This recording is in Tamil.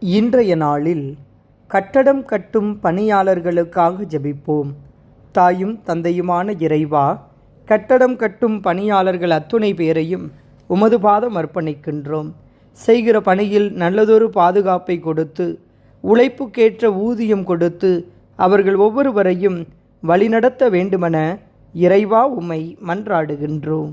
இன்றைய நாளில் கட்டடம் கட்டும் பணியாளர்களுக்காக ஜபிப்போம். தாயும் தந்தையுமான இறைவா கட்டடம் கட்டும் பணியாளர்கள் அத்துணை பேரையும் உமது பாதம் அர்ப்பணிக்கின்றோம். செய்கிற பணியில் நல்லதொரு பாதுகாப்பை கொடுத்து உழைப்புக்கேற்ற ஊதியம் கொடுத்து அவர்கள் ஒவ்வொருவரையும் வழிநடத்த வேண்டுமென இறைவா உம்மை மன்றாடுகின்றோம்.